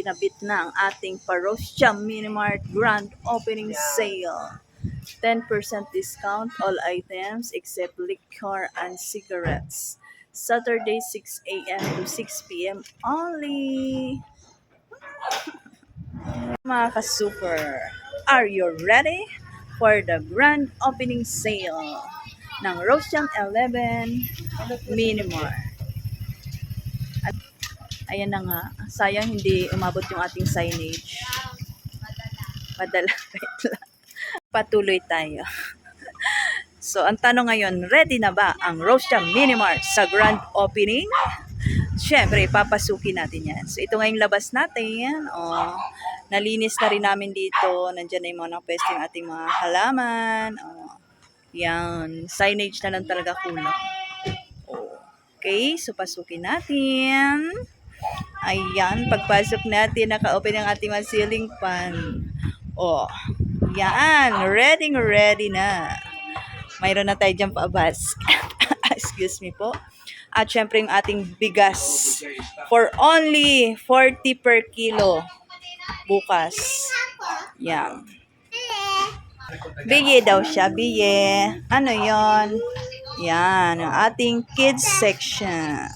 kinabit na ang ating Parosya Minimart Grand Opening Sale. 10% discount all items except liquor and cigarettes. Saturday 6 a.m. to 6 p.m. only. Mga ka-super, are you ready for the grand opening sale ng Roshan 11 Minimart? Ayan na nga, sayang hindi umabot yung ating signage. Madala. Lang. Patuloy tayo. So, ang tanong ngayon, ready na ba ang Roshan Minimart sa grand opening? Siyempre, papasukin natin yan. So, ito nga yung labas natin. O, nalinis na rin namin dito. Nandiyan na yung mga nakapwesto yung ating mga halaman. O, yan. Signage na lang talaga kulang. Okay, so pasukin natin. Ayan, pagpasok natin, naka-open ang ating mga ceiling fan. Oh, yan. Ready, ready na. Mayroon na tayo dyan paabas. Excuse me po. At syempre yung ating bigas for only 40 per kilo bukas. Yan. Biye daw siya, biye. Ano yon? Yan, ang ating kids section.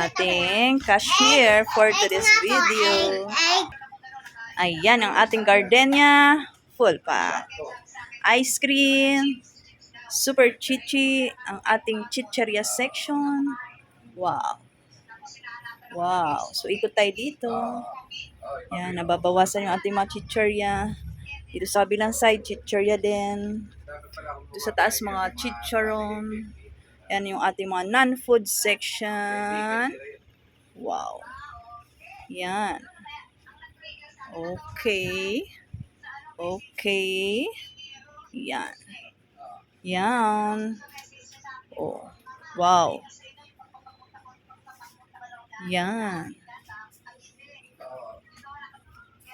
Ating cashier for today's video. Ayan, ang ating gardenia, full pa. Ice cream, super chichi, ang ating chicheria section. Wow. Wow. So, ikot tayo dito. Yan, nababawasan yung ating mga chicheria. Dito sa bilang side, chicheria din. Dito sa taas, mga chicharon. Yan yung ating mga non-food section. Wow. Yan. Okay. Okay. Yan. Yan. Oh. Wow. Yan.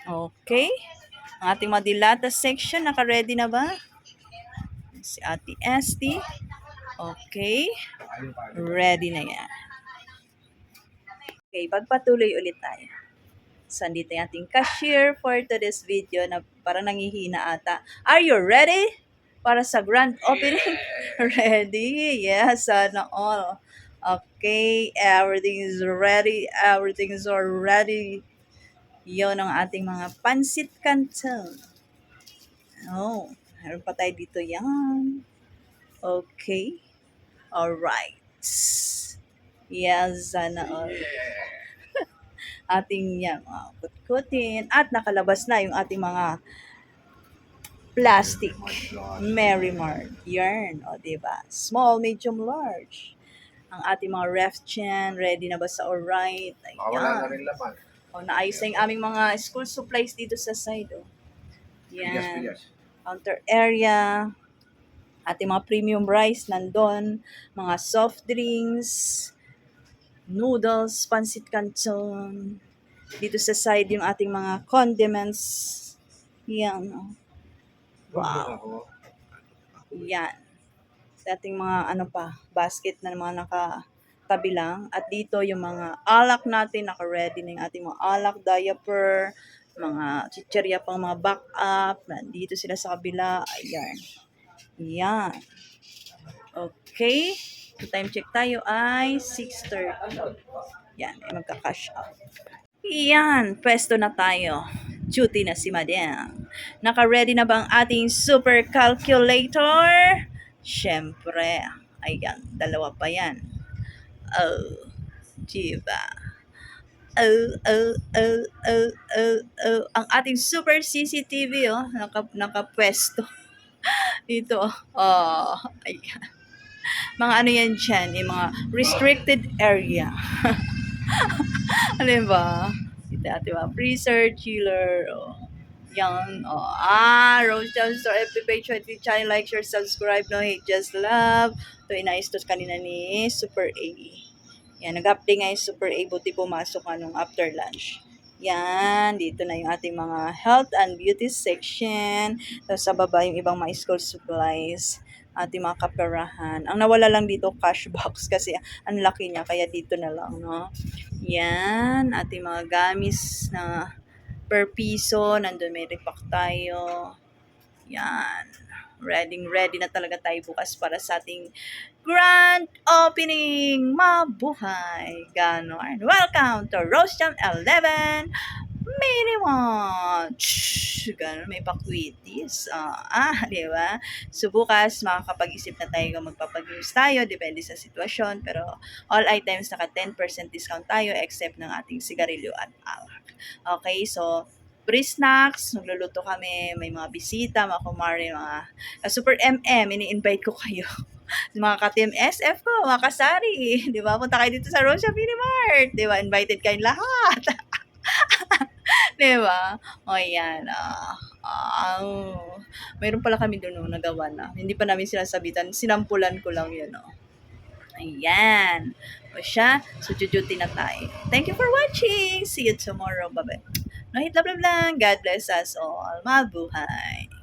Okay. Ang ating mga dilata section, naka-ready na ba? Si Ate Esti. Okay. Ready na yan. Okay, pagpatuloy ulit tayo. So, andito yung ating cashier for today's video na parang nangihina ata. Are you ready? Para sa grand opening? ready? Yes, sana all. Okay, everything is ready. Everything is already. Yun ang ating mga pansit canton. Oh, meron pa tayo dito yan. Okay. Alright. Yes, sana all. ating yan, mga kutkutin. At nakalabas na yung ating mga plastic Mary Mart yarn. O, diba? Small, medium, large. Ang ating mga ref dyan, ready na ba sa alright? Baka wala na Ayan. rin laman. O, naayos na yung aming mga school supplies dito sa side. O. Yan. Counter area. Ating mga premium rice nandun. Mga soft drinks. Noodles, pancit canton. Dito sa side yung ating mga condiments. Yan. o. Wow. Yan. Sa ating mga ano pa, basket na mga nakatabi lang. At dito yung mga alak natin, naka-ready na yung ating mga alak, diaper, mga chicherya pang mga backup. Nandito sila sa kabila. Ayan. Yan. Okay. So time check tayo ay 6.30. Yan. Ay magka-cash out. Yan. Pwesto na tayo. Duty na si Madam. Naka-ready na ba ang ating super calculator? Siyempre. Ayan, dalawa pa yan. Oh, diba? Oh, oh, oh, oh, oh, oh. Ang ating super CCTV, oh, naka, nakapwesto. Dito, oh, ayan. Mga ano yan dyan, yung mga restricted area. ano ba? Dito ating mga freezer, chiller, oh. Yan, oh. Ah, Rose Jam Store, FB page, YouTube channel, like, share, subscribe, no hate, just love. To kanina ni Super A. Yan, nag-update nga yung Super A, buti pumasok nga nung after lunch. Yan, dito na yung ating mga health and beauty section. Tapos sa baba yung ibang mga school supplies. ating mga kaperahan. Ang nawala lang dito, cash box kasi ang laki niya, kaya dito na lang, no? Yan, ating mga gamis na per piso, nandun may repack tayo. Yan. Ready, ready na talaga tayo bukas para sa ating grand opening. Mabuhay! Ganon. Welcome to Roast Jam 11 Mini Watch! Ganon, may pakwitis. Ah, ah, di ba? So, bukas, makakapag-isip na tayo kung magpapag-use tayo. Depende sa sitwasyon. Pero, all items naka 10% discount tayo except ng ating sigarilyo at alak. Okay, so, pre-snacks, magluluto kami, may mga bisita, mga kumari, mga uh, super MM, ini-invite ko kayo. mga ka-team SF ko, mga kasari, di ba? Punta kayo dito sa Rosia Mini Mart, di ba? Invited kayong lahat. di ba? O yan, ah, ah, mayroon pala kami doon nagawa na. Hindi pa namin sinasabitan, sinampulan ko lang yun, no. Ayan. O siya, duty na tayo. Thank you for watching. See you tomorrow. Bye-bye. No hit love, love lang. God bless us all. Mabuhay.